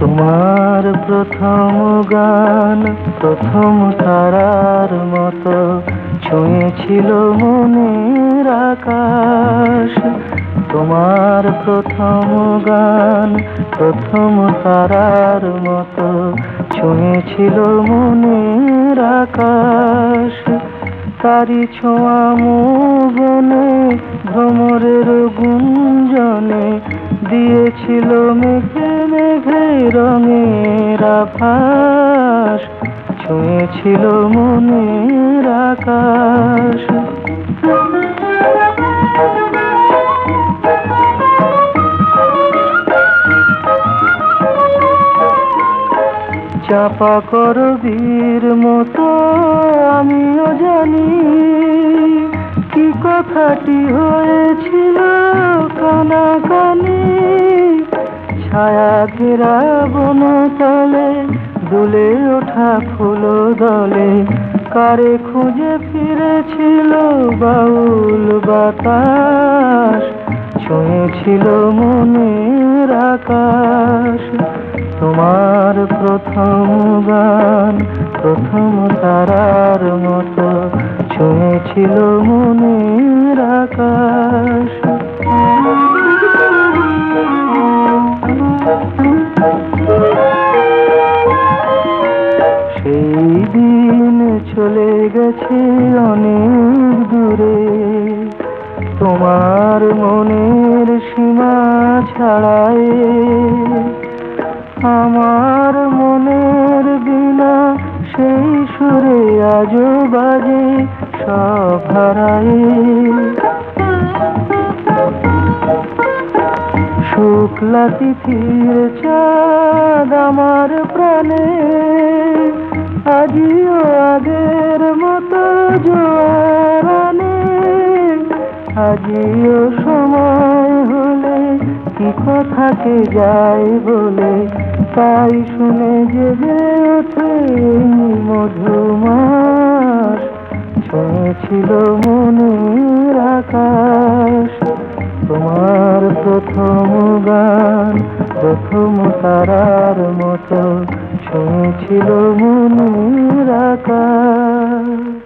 তোমার প্রথম গান প্রথম তারার মতো ছুঁয়েছিল মনের আকাশ। তোমার প্রথম গান প্রথম তারার মতো ছুঁয়েছিল মনের আকাশ। তারি ছোঁয়া মনে ভ্রমরের গুঞ্জনে দিয়েছিল মেঘে মেঘে রঙের আভাস। ছুঁয়েছিল মনের আকাশ। চাপা করবীর মতো, আমিও জানি কি কথাটি হয়েছিল কানাকানি। ছায়া ঘেরা বনতলে দুলে ওঠা ফুল দলে। কারে খুঁজে ফিরেছিল বাউল বাতাস ছুঁয়েছিল মনের আকাশ। তোমার প্রথম গান, প্রথম তারার মতো ছুঁয়েছিল মনের আকাশ। সেই দিন চলে গেছে অনেক দূরে। তোমার মনের সীমা ছাড়ায় আমার মনের বিনা সেই সুরে আজ বাজে, সব হারায় শুক্লা তিথির চাঁদ আমার প্রাণে, আজিও আগের মতো জোয়ারানে। আজিও সময় হলে কি কথাকে যায় বলে তাই শুনে জেগে এই মধুমাস। ছুঁয়েছিল মনের আকাশ। তোমার প্রথম গান, প্রথম তারার মতো। ছুঁয়েছিল মনের আকাশ।